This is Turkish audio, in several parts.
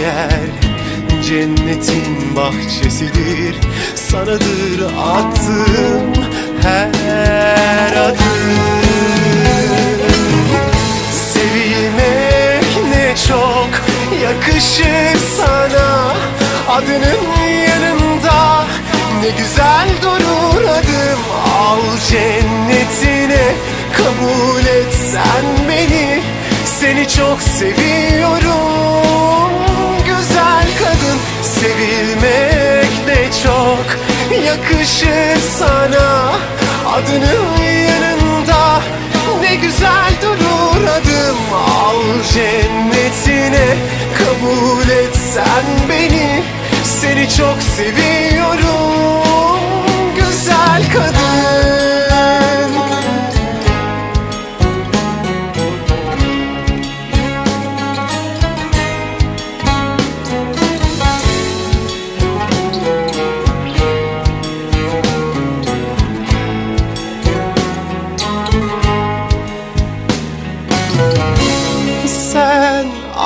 yer. Cennetin bahçesidir Sanadır attığım her adım. Sevilmek ne çok yakışır sana. Adının yanında ne güzel durur adım. Al cennetine kabul et sen beni. Seni çok seviyorum sana. Adının yanında ne güzel durur adım. Al cennetine kabul et sen beni. Seni çok seviyorum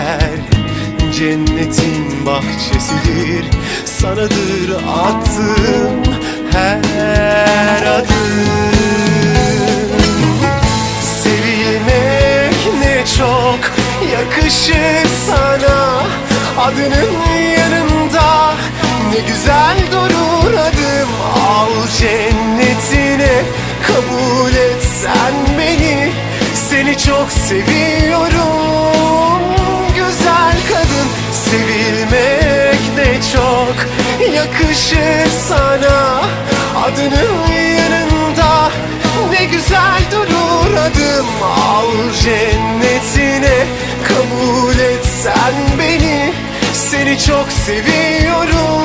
yer Cennetin bahçesidir Sanadır attığım her adım Sevilmek ne çok yakışır sana Adının yanında ne güzel durur adım. Al cennetine yakışır sana. Adının yanında ne güzel durur adım. Al cennetine kabul et sen beni. Seni çok seviyorum